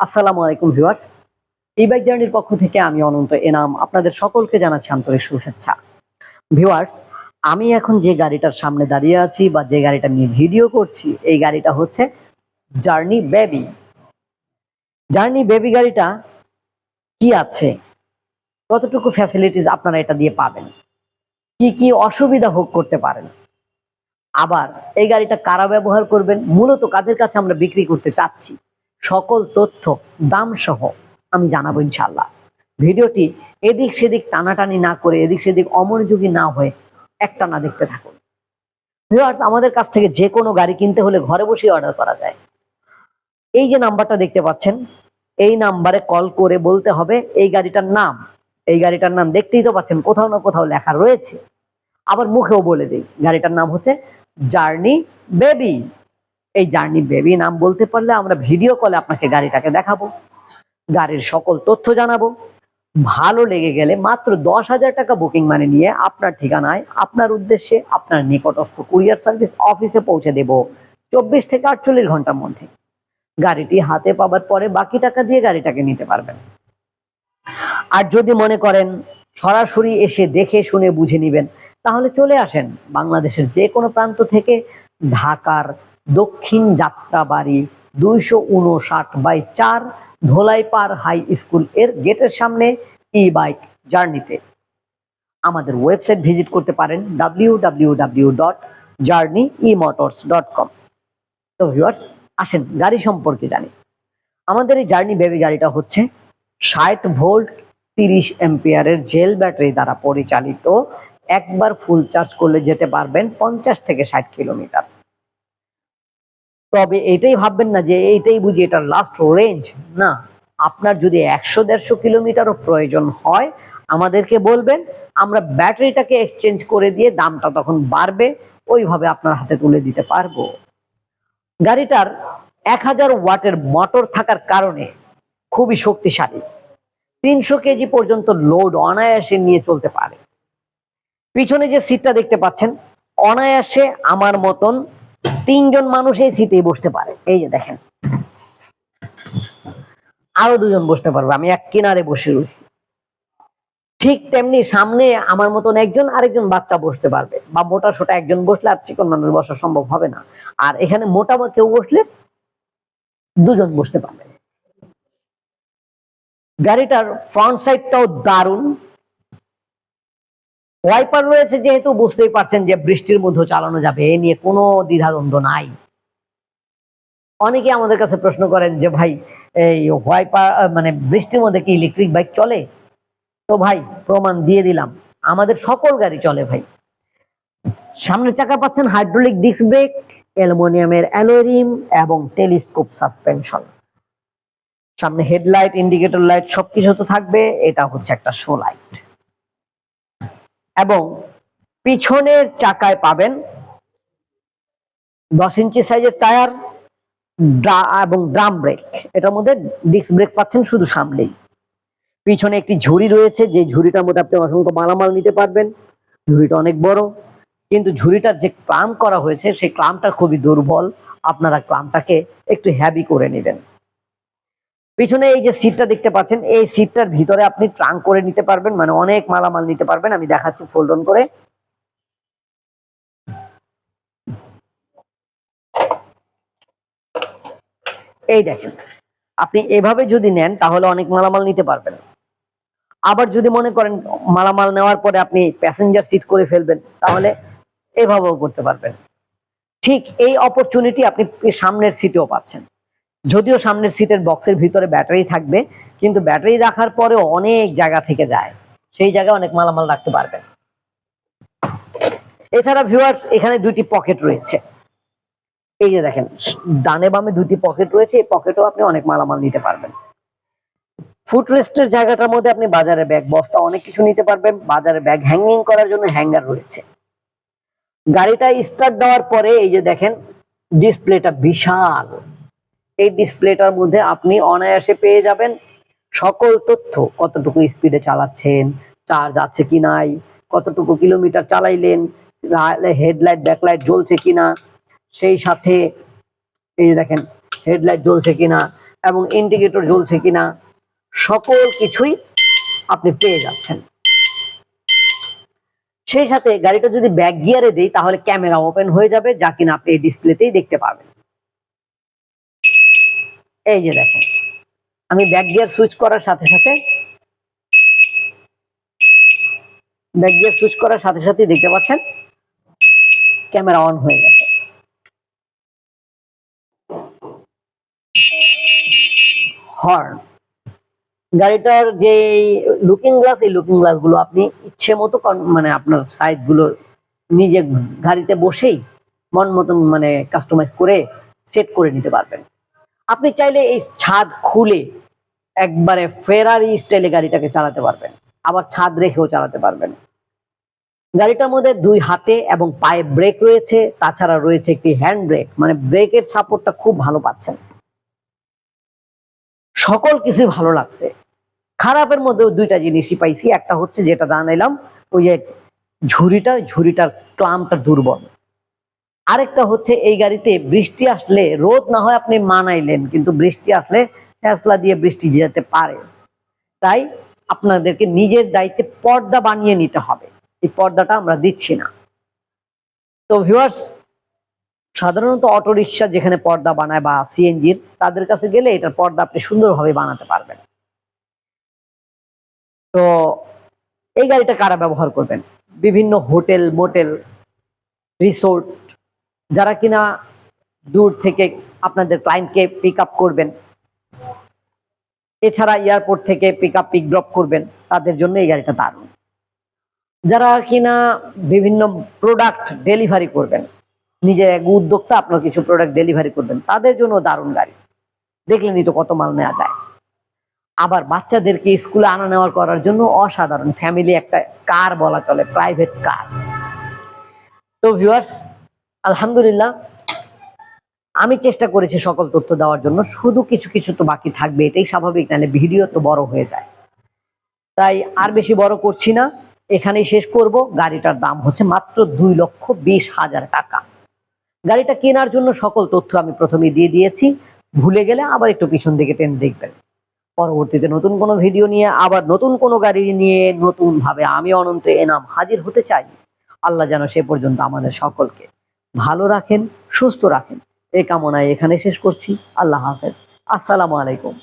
আসসালামু আলাইকুম ভিউয়ার্স। এই বাইক জার্নির পক্ষ থেকে আমি অনন্ত এনাম। আপনাদের সকলকে জানাচ্ছি আন্তরিক শুভেচ্ছা। ভিউয়ার্স, আমি এখন যে গাড়িটার সামনে দাঁড়িয়ে আছি বা যে গাড়িটা নিয়ে ভিডিও করছি, এই গাড়িটা হচ্ছে জার্নি বেবি জার্নি বেবি গাড়িটা কি আছে? কতটুকু ফ্যাসিলিটিস আপনারা এটা দিয়ে পাবেন? কি কি অসুবিধা ভোগ করতে পারেন? আবার এই গাড়িটা কারা ব্যবহার করবেন? মূলত কাদের কাছে আমরা বিক্রি করতে চাচ্ছি? সকল তথ্য দাম সহ আমি জানাব ইনশাল্লাহ ভিডিওটি এদিক সেদিক টানাটানি না করে, এদিক সেদিক অমনোযোগী না হয়ে একটা না দেখতে থাকুন। ভিউয়ার্স আমাদের কাছ থেকে যে কোনো গাড়ি কিনতে হলে ঘরে বসেই অর্ডার করা যায়। এই যে নাম্বারটা দেখতে পাচ্ছেন, এই নাম্বারে কল করে বলতে হবে এই গাড়িটার নাম। এই গাড়িটার নাম দেখতেই তো পাচ্ছেন, কোথাও না কোথাও লেখা রয়েছে। আবার মুখেও বলে দিই, গাড়িটার নাম হচ্ছে জার্নি বেবি এই জার্নি বেবি নাম বলতে পারলে আমরা ভিডিও কলে আপনাকে গাড়িটাকে দেখাবো। গাড়ির সকল তথ্য জানাব। ভালো লেগে গেলে মাত্র দশ হাজার টাকা বুকিং মানে নিয়ে আপনার ঠিকানায়, আপনার উদ্দেশ্যে আপনার নিকটস্থ কুরিয়ার সার্ভিস অফিসে পৌঁছে দেব চব্বিশ থেকে আটচল্লিশ ঘণ্টার মধ্যে। গাড়িটি হাতে পাবার পরে বাকি টাকা দিয়ে গাড়িটাকে নিতে পারবেন। আর যদি মনে করেন সরাসরি এসে দেখে শুনে বুঝে নেবেন, তাহলে চলে আসেন বাংলাদেশের যে কোনো প্রান্ত থেকে ঢাকার দক্ষিণ যাত্রাবাড়ি দুইশো উনষাট বাই চার ধোলাইপাড় হাই স্কুলের গেটের সামনে ই বাইক জার্নিতে আমাদের ওয়েবসাইট ভিজিট করতে পারেন W W W dot journey E motors dot com তো ভিউয়ার্স আসেন গাড়ি সম্পর্কে জানি। আমাদের এই জার্নি বেবি গাড়িটা হচ্ছে ষাট ভোল্ট তিরিশ এম্পিয়ারের জেল ব্যাটারি দ্বারা পরিচালিত। একবার ফুল চার্জ করলে যেতে পারবেন পঞ্চাশ থেকে ষাট কিলোমিটার। তবে এটাই ভাববেন না যে এইটাই বুঝি এটার লাস্ট রেঞ্জ না, আপনার যদি একশো দেড়শো কিলোমিটারও প্রয়োজন হয়, আমাদেরকে বলবেন, আমরা ব্যাটারিটাকে এক্সচেঞ্জ করে দিয়ে দামটা তখন বাড়বে, ওইভাবে আপনার হাতে তুলে দিতে পারব। গাড়িটার এক হাজার ওয়াটের মোটর থাকার কারণে খুবই শক্তিশালী। তিনশো কেজি পর্যন্ত লোড অনায়াসে নিয়ে চলতে পারে। পিছনে যে সিটটা দেখতে পাচ্ছেন, অনায়াসে আমার মতন তিনজন মানুষ এই সিটে বসতে পারে। এই যে দেখেন। আরও দুজন বসতে পারবে। আমি এক কিনারে বসে রয়েছি। ঠিক তেমনি সামনে আমার মতন একজন আরেকজন বাচ্চা বসতে পারবে। বা মোটা সোটা একজন বসলে আর চিকন মানুষ বসা সম্ভব হবে না। আর এখানে মোটা বা কেউ বসলে দুজন বসতে পারবে। গাড়িটার ফ্রন্ট সাইডটাও দারুণ। ওয়াইপার রয়েছে যেহেতু বুঝতেই পারছেন যে বৃষ্টির মধ্যে চালানো যাবে, এ নিয়ে কোনো দ্বিধাদ্বন্দ্ব নাই। অনেকে আমাদের কাছে প্রশ্ন করেন যে ভাই, এই ওয়াইপার মানে বৃষ্টির মধ্যে কি ইলেকট্রিক বাইক চলে? তো ভাই, প্রমাণ দিয়ে দিলাম। আমাদের সকল গাড়ি চলে ভাই। সামনের চাকা পাচ্ছেন হাইড্রোলিক ডিস্ক ব্রেক অ্যালুমিনিয়ামের অ্যালোরিম এবং টেলিস্কোপ সাসপেনশন সামনে হেডলাইট ইন্ডিকেটর লাইট সবকিছু তো থাকবে, এটা হচ্ছে একটা শো লাইট এবং পিছনের চাকায় পাবেন দশ ইঞ্চি সাইজের টায়ার এবং ড্রাম ব্রেক। এটার মধ্যে ডিস্ক ব্রেক পাচ্ছেন শুধু সামনেই। পিছনে একটি ঝুড়ি রয়েছে, যে ঝুড়িটার মধ্যে আপনি অসংখ্য মালামাল নিতে পারবেন। ঝুড়িটা অনেক বড়, কিন্তু ঝুড়িটার যে ক্লাম করা হয়েছে, সেই ক্লামটা খুবই দুর্বল। আপনারা ক্লামটাকে একটু হ্যাভি করে নেবেন। পিছনে এই যে সিটটা দেখতে পাচ্ছেন, এই সিটটার ভিতরে আপনি ট্রাঙ্ক করে নিতে পারবেন মানে অনেক মালামাল নিতে পারবেন। আমি দেখাচ্ছি ফোল্ড অন করে। এই দেখেন, আপনি এভাবে যদি নেন, তাহলে অনেক মালামাল নিতে পারবেন। আবার যদি মনে করেন মালামাল নেওয়ার পরে আপনি প্যাসেঞ্জার সিট করে ফেলবেন, তাহলে এভাবেও করতে পারবেন। ঠিক এই অপরচুনিটি আপনি সামনের সিটেও পাচ্ছেন। যদিও সামনের সিটের বক্সের ভিতরে ব্যাটারি থাকবে, কিন্তু ব্যাটারি রাখার পরেও অনেক জায়গা থেকে যায়। সেই জায়গায় অনেক মালামাল রাখতে পারবেন। এছাড়া ভিউয়ার্স এখানে দুইটি পকেট রয়েছে। এই যে দেখেন, ডানে বামে দুটি পকেট রয়েছে, এই পকেটও আপনি অনেক মালামাল নিতে পারবেন। ফুট রেস্টের জায়গাটার মধ্যে আপনি বাজারে ব্যাগ বস্তা, অনেক কিছু নিতে পারবেন। বাজারে ব্যাগ হ্যাঙ্গিং করার জন্য হ্যাঙ্গার রয়েছে। গাড়িটা স্টার্ট দেওয়ার পরে এই যে দেখেন ডিসপ্লেটা বিশাল। এই ডিসপ্লেটার মধ্যে আপনি অনায়াসে পেয়ে যাবেন। সকল তথ্য কতটুকু স্পিডে চালাচ্ছেন চার্জ আছে কি নাই, কতটুকু কিলোমিটার চালাইলেন হেডলাইট ব্যাকলাইট জ্বলছে কিনা সেই সাথে এই দেখেন হেডলাইট জ্বলছে কিনা এবং ইন্ডিকেটর জ্বলছে কিনা সকল কিছুই আপনি পেয়ে যাচ্ছেন। সেই সাথে গাড়িটা যদি ব্যাক গিয়ারে দেই, তাহলে ক্যামেরা ওপেন হয়ে যাবে, যা কিনা আপনি এই ডিসপ্লেতেই দেখতে পাবেন। এই যে দেখেন, আমি ব্যাক গিয়ার সুইচ করার সাথে সাথে ব্যাক গিয়ার সুইচ করার সাথে সাথে দেখতে পাচ্ছেন ক্যামেরা অন হয়ে গেছে। হর্ন গাড়িটার যে লুকিং গ্লাস এই লুকিং গ্লাসগুলো আপনি ইচ্ছে মতো মানে আপনার সাইজগুলো নিজে গাড়িতে বসেই মন মতন মানে কাস্টমাইজ করে সেট করে নিতে পারবেন। আপনি চাইলে এই ছাদ খুলে একবারে ফেরারি স্টাইলে গাড়িটাকে চালাতে পারবেন। আবার ছাদ রেখেও চালাতে পারবেন। গাড়িটার মধ্যে দুই হাতে এবং পায়ে ব্রেক রয়েছে, তাছাড়া রয়েছে একটি হ্যান্ড ব্রেক মানে ব্রেকের সাপোর্টটা খুব ভালো পাচ্ছেন। সকল কিছুই ভালো লাগছে। খারাপের মধ্যেও দুইটা জিনিসই পাইছি, একটা হচ্ছে যেটা জানাইলাম, ওই যে ঝুড়িটা, ঝুড়িটার ক্লামটা দুর্বল। আরেকটা হচ্ছে এই গাড়িতে বৃষ্টি আসলে, রোদ না হয় আপনি মানাইলেন, কিন্তু বৃষ্টি আসলে ফ্যাসলা দিয়ে বৃষ্টি যেতে পারে। তাই আপনাদেরকে নিজের দায়িত্বে পর্দা বানিয়ে নিতে হবে। এই পর্দাটা আমরা দিচ্ছি না। তো ভিউয়ার্স সাধারণত অটোরিকশা যেখানে পর্দা বানায় বা সিএনজির, তাদের কাছে গেলে এটার পর্দা আপনি সুন্দরভাবে বানাতে পারবেন। তো এই গাড়িটা কারা ব্যবহার করবেন? বিভিন্ন হোটেল, মোটেল, রিসোর্ট যারা কিনা দূর থেকে আপনাদের ক্লায়েন্টকে পিক আপ করবেন, এছাড়া এয়ারপোর্ট থেকে পিক আপ পিক ড্রপ করবেন, তাদের জন্য এই গাড়িটা দারুণ। যারা কিনা বিভিন্ন প্রোডাক্ট ডেলিভারি করবেন, নিজের এক উদ্যোক্তা আপনার কিছু প্রোডাক্ট ডেলিভারি করবেন, তাদের জন্য দারুণ গাড়ি। দেখলেনই তো কত মাল নেওয়া যায়। আবার বাচ্চাদেরকে স্কুলে আনা নেওয়ার করার জন্য অসাধারণ। ফ্যামিলি একটা কার বলা চলে প্রাইভেট কার তো ভিউয়ার্স আলহামদুলিল্লাহ, আমি চেষ্টা করেছি সকল তথ্য দেওয়ার জন্য। শুধু কিছু কিছু তো বাকি থাকবে, এটাই স্বাভাবিক, নাহলে ভিডিও তো বড় হয়ে যায়। তাই আর বেশি বড় করছি না। এখানেই শেষ করব। গাড়িটার দাম হচ্ছে মাত্র দুই লক্ষ বিশ হাজার টাকা। গাড়িটা কেনার জন্য সকল তথ্য আমি প্রথমে দিয়ে দিয়েছি। ভুলে গেলে আবার একটু পিছন দিকে টেন দেখবেন। পরবর্তীতে নতুন কোনো ভিডিও নিয়ে, আবার নতুন কোনো গাড়ি নিয়ে নতুন ভাবে আমি অনন্ত এনাম হাজির হতে চাই। আল্লাহ যেন সে পর্যন্ত আমাদের সকলকে ভালো রাখেন সুস্থ রাখেন। এই কামনায় এখানে শেষ করছি। আল্লাহ হাফেজ। আসসালামু আলাইকুম।